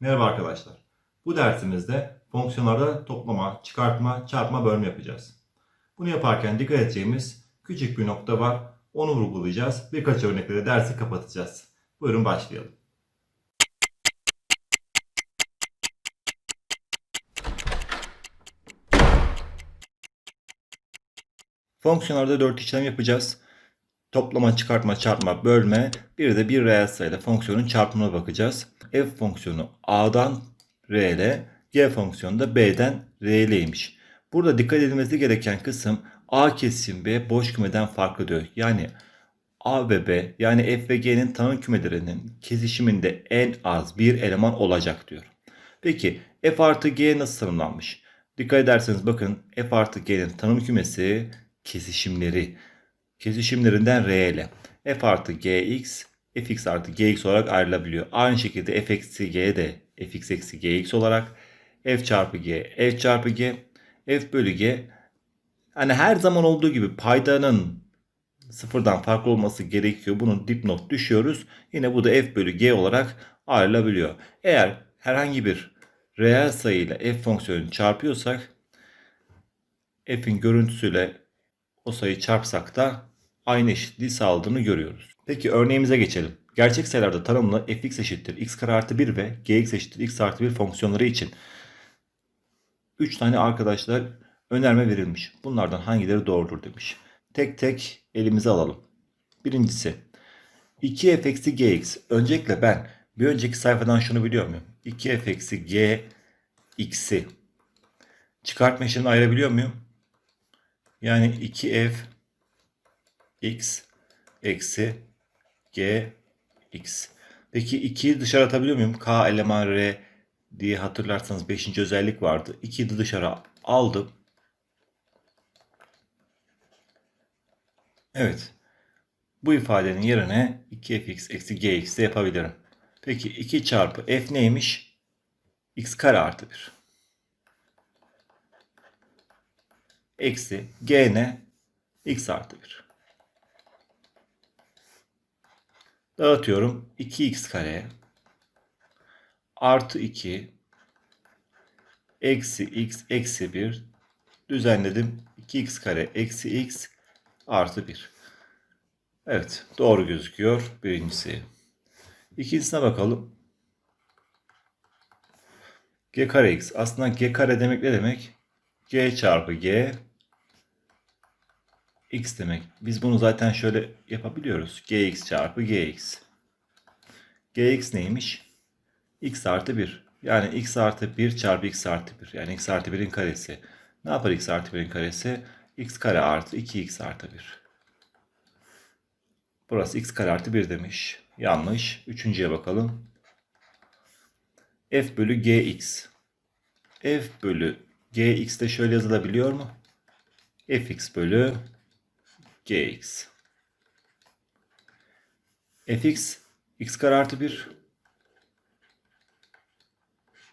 Merhaba arkadaşlar. Bu dersimizde fonksiyonlarda toplama, çıkartma, çarpma, bölme yapacağız. Bunu yaparken dikkat edeceğimiz küçük bir nokta var. Onu vurgulayacağız. Birkaç örnekle de dersi kapatacağız. Buyurun başlayalım. Fonksiyonlarda 4 işlem yapacağız. Toplama, çıkartma, çarpma, bölme. Bir de bir reel sayıda fonksiyonun çarpımına bakacağız. F fonksiyonu A'dan R'ye, G fonksiyonu da B'den R'leymiş. Burada dikkat edilmesi gereken kısım A kesim B boş kümeden farklı diyor. Yani A ve B yani F ve G'nin tanım kümelerinin kesişiminde en az bir eleman olacak diyor. Peki F artı G nasıl tanımlanmış? Dikkat ederseniz bakın F artı G'nin tanım kümesi kesişimleri kesişimlerinden R ile f artı gx fx artı gx olarak ayrılabiliyor. Aynı şekilde f eksi g de fx eksi gx olarak f çarpı g f çarpı g f bölü g hani her zaman olduğu gibi paydanın sıfırdan farklı olması gerekiyor. Bunun dipnot düşüyoruz. Yine bu da f bölü g olarak ayrılabiliyor. Eğer herhangi bir reel sayı ile f fonksiyonunu çarpıyorsak f'in görüntüsüyle o sayıyı çarpsak da aynı eşitliği sağladığını görüyoruz. Peki örneğimize geçelim. Gerçek sayılarda tanımlı fx eşittir x kare artı 1 ve gx eşittir x artı 1 fonksiyonları için 3 tane arkadaşlar önerme verilmiş. Bunlardan hangileri doğrudur demiş. Tek tek elimize alalım. Birincisi 2f eksi gx. Öncelikle ben bir önceki sayfadan şunu biliyor muyum? 2f eksi g x'i çıkartma işlemini ayırabiliyor muyum? Yani 2f x eksi g x. Peki 2'yi dışarı atabiliyor muyum? K eleman r diye hatırlarsanız 5. özellik vardı. 2'yi de dışarı aldım. Evet. Bu ifadenin yerine 2fx eksi gx de yapabilirim. Peki 2 çarpı f neymiş? x kare artı 1. Eksi g ne? x artı 1. Dağıtıyorum. 2x kare artı 2 eksi x eksi 1 düzenledim. 2x kare eksi x artı 1. Evet doğru gözüküyor birincisi. İkincisine bakalım. g kare x. Aslında g kare demek ne demek? g çarpı g x demek. Biz bunu zaten şöyle yapabiliyoruz. gx çarpı gx. gx neymiş? x artı 1. Yani x artı 1 çarpı x artı 1. Yani x artı 1'in karesi. Ne yapar x artı 1'in karesi? x kare artı 2x artı 1. Burası x kare artı 1 demiş. Yanlış. Üçüncüye bakalım. f bölü gx. f bölü gx de şöyle yazılabiliyor mu? fx bölü gx. fx x kare artı 1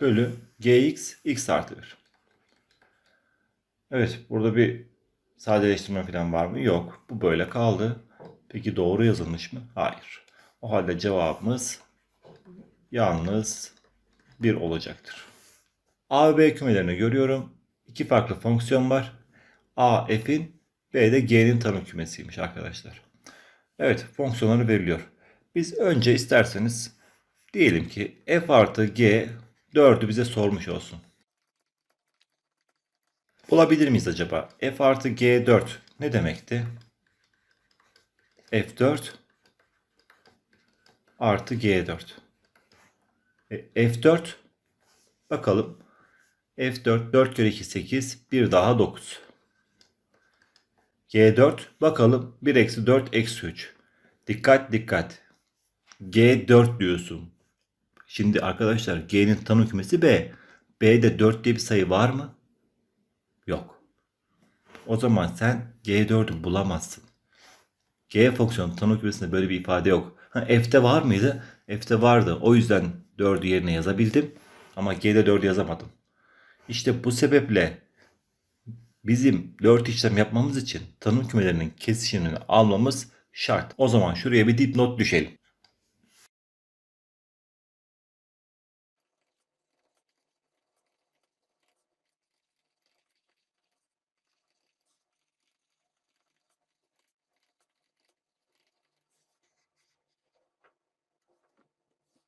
bölü gx x artı 1. Evet burada bir sadeleştirme falan var mı? Yok. Bu böyle kaldı. Peki doğru yazılmış mı? Hayır. O halde cevabımız yalnız 1 olacaktır. A ve B kümelerini görüyorum. İki farklı fonksiyon var. A f'in B de G'nin tanım kümesiymiş arkadaşlar. Evet fonksiyonları veriliyor. Biz önce isterseniz diyelim ki f artı g 4'ü bize sormuş olsun. Bulabilir miyiz acaba? f artı g4 ne demekti? f4 artı g4. E, f4 bakalım. f4 4 kere 2 8 bir daha 9. G4 bakalım 1 eksi 4 eksi 3. Dikkat dikkat. G4 diyorsun. Şimdi arkadaşlar G'nin tanım kümesi B. B'de 4 diye bir sayı var mı? Yok. O zaman sen G4'ü bulamazsın. G fonksiyonu tanım kümesinde böyle bir ifade yok. Ha, F'te var mıydı? F'te vardı. O yüzden 4'ü yerine yazabildim. Ama G'de 4'ü yazamadım. İşte bu sebeple bizim 4 işlem yapmamız için tanım kümelerinin kesişimini almamız şart. O zaman şuraya bir dipnot düşelim.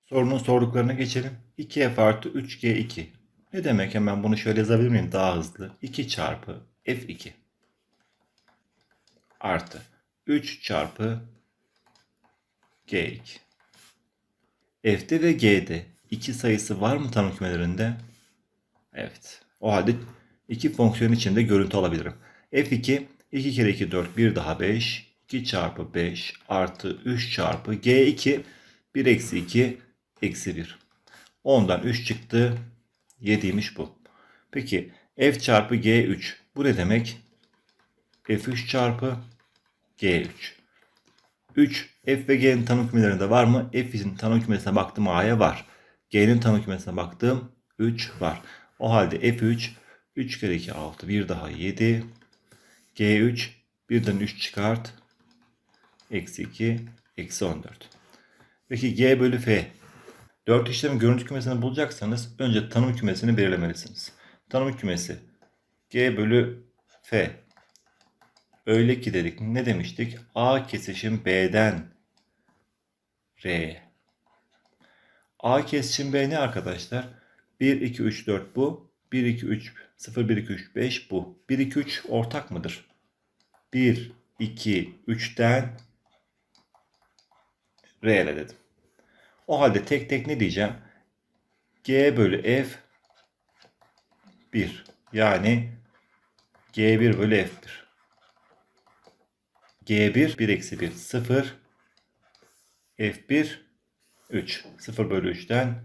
Sorunun sorduklarına geçelim. 2f artı 3g2 ne demek hemen bunu şöyle yazabilir miyim daha hızlı? 2 çarpı f2 artı 3 çarpı g2. F'de ve G'de iki sayısı var mı tanım kümelerinde? Evet. O halde iki fonksiyon içinde görüntü alabilirim. F2 2 kere 2 4 1 daha 5 2 çarpı 5 artı 3 çarpı G2 1 eksi 2 eksi 1. 10'dan 3 çıktı. 7'ymiş bu. Peki F çarpı G3 bu ne demek? F3 çarpı G3. 3 F ve G'nin tanım kümelerinde var mı? F'in tanım kümesine baktım A'ya var. G'nin tanım kümesine baktım 3 var. O halde F3 3 kere 2 6 bir daha 7 G3 birden 3 çıkart eksi 2 eksi 14. Peki G bölü F 4 işlemin görüntü kümesini bulacaksanız önce tanım kümesini belirlemelisiniz. Tanım kümesi G bölü F öyle ki dedik ne demiştik? A kesişim B'den R. A kesişim B ne arkadaşlar? 1, 2, 3, 4 bu. 1, 2, 3, 0, 1, 2, 3, 5 bu. 1, 2, 3 ortak mıdır? 1, 2, 3'ten R'le dedim. O halde tek tek ne diyeceğim? G bölü F 1. Yani G1 bölü F1. G1 1 eksi 1 0 F1 3 0 bölü 3'ten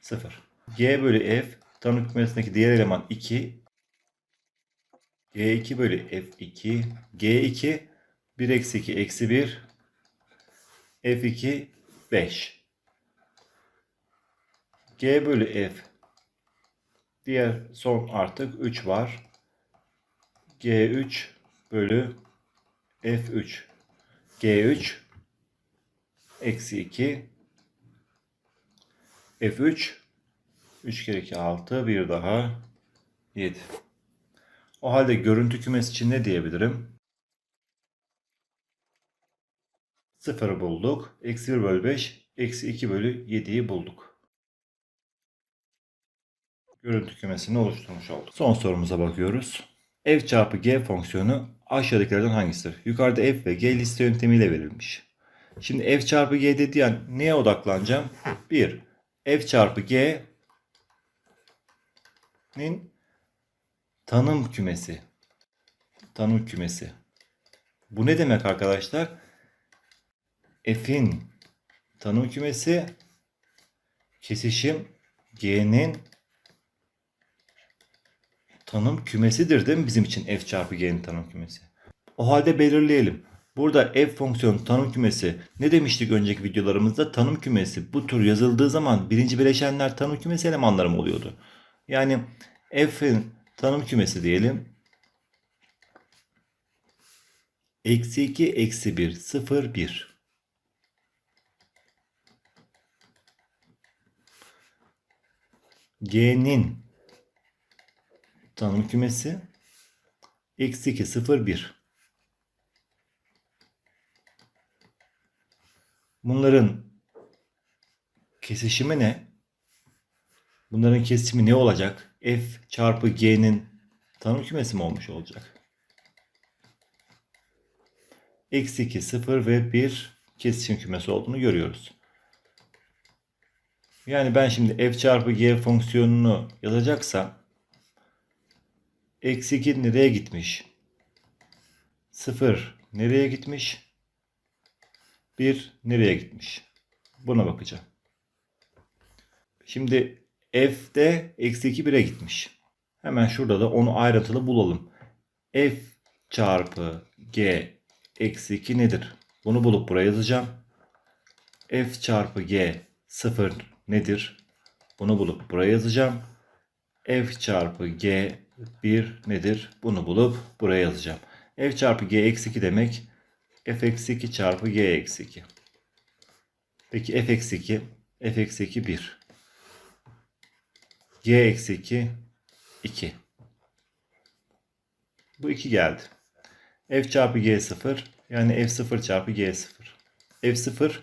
0. G bölü F tanım kümesindeki diğer eleman 2 G2 bölü F2 G2 1 eksi 2 eksi 1 F2 5 G bölü F diğer son artık 3 var. G3 bölü F3 G3 eksi 2 F3 3 kere 2 6 bir daha 7. O halde görüntü kümesi için ne diyebilirim? 0'ı bulduk. Eksi 1 bölü 5. Eksi 2 bölü 7'yi bulduk. Görüntü kümesini oluşturmuş olduk. Son sorumuza bakıyoruz. F çarpı G fonksiyonu aşağıdakilerden hangisidir? Yukarıda F ve G liste yöntemiyle verilmiş. Şimdi F çarpı G dediği an neye odaklanacağım? 1. F çarpı G'nin tanım kümesi. Tanım kümesi. Bu ne demek arkadaşlar? F'in tanım kümesi kesişim G'nin tanım kümesidir değil mi bizim için f çarpı g'nin tanım kümesi? O halde belirleyelim. Burada f fonksiyonu tanım kümesi ne demiştik önceki videolarımızda? Tanım kümesi bu tür yazıldığı zaman birinci bileşenler tanım kümesi elemanları mı oluyordu? Yani f'in tanım kümesi diyelim. Eksi 2, eksi 1, 0, 1. G'nin tanım kümesi eksi 2 0 1 bunların kesişimi ne? Bunların kesimi ne olacak? F çarpı G'nin tanım kümesi mi olmuş olacak? Eksi 2 0 ve 1 kesişim kümesi olduğunu görüyoruz. Yani ben şimdi f çarpı g fonksiyonunu yazacaksam Eksi 2 nereye gitmiş? 0 nereye gitmiş? 1 nereye gitmiş? Buna bakacağım. Şimdi f'de eksi 2 1'e gitmiş. Hemen şurada da onu ayrıntılı bulalım. f çarpı g eksi 2 nedir? Bunu bulup buraya yazacağım. f çarpı g 0 nedir? Bunu bulup buraya yazacağım. f çarpı g 1 nedir? Bunu bulup buraya yazacağım. f çarpı g eksi 2 demek f eksi 2 çarpı g eksi 2. Peki f eksi 2 f eksi 2 1. g eksi 2 2. Bu 2 geldi. f çarpı g 0 yani f 0 çarpı g 0. f 0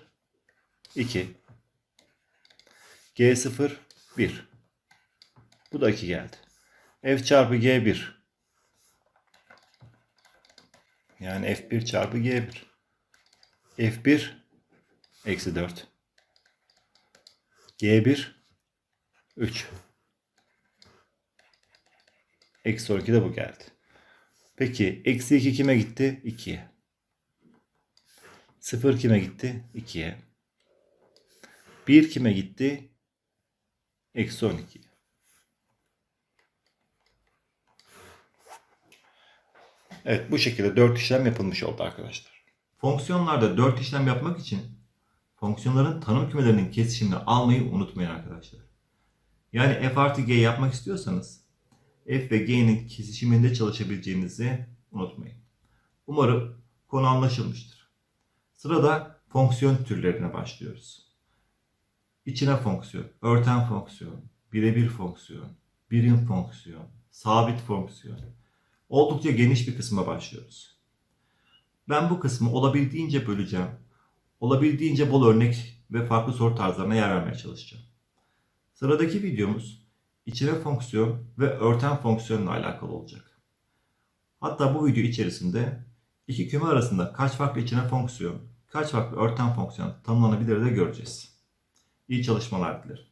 2. G0 1. Bu da 2 geldi. F çarpı G1. Yani F1 çarpı G1. F1 eksi 4. G1 3. Eksi 12 de bu geldi. Peki eksi 2 kime gitti? 2'ye. 0 kime gitti? 2'ye. 1 kime gitti? Eksi 12'ye. Evet bu şekilde 4 işlem yapılmış oldu arkadaşlar. Fonksiyonlarda 4 işlem yapmak için fonksiyonların tanım kümelerinin kesişimini almayı unutmayın arkadaşlar. Yani f artı g yapmak istiyorsanız f ve g'nin kesişiminde çalışabileceğinizi unutmayın. Umarım konu anlaşılmıştır. Sırada fonksiyon türlerine başlıyoruz. İçine fonksiyon, örten fonksiyon, birebir fonksiyon, birim fonksiyon, sabit fonksiyon. Oldukça geniş bir kısma başlıyoruz. Ben bu kısmı olabildiğince böleceğim. Olabildiğince bol örnek ve farklı soru tarzlarına yer vermeye çalışacağım. Sıradaki videomuz içine fonksiyon ve örten fonksiyonla alakalı olacak. Hatta bu video içerisinde iki küme arasında kaç farklı içine fonksiyon, kaç farklı örten fonksiyon tanımlanabilir de göreceğiz. İyi çalışmalar dilerim.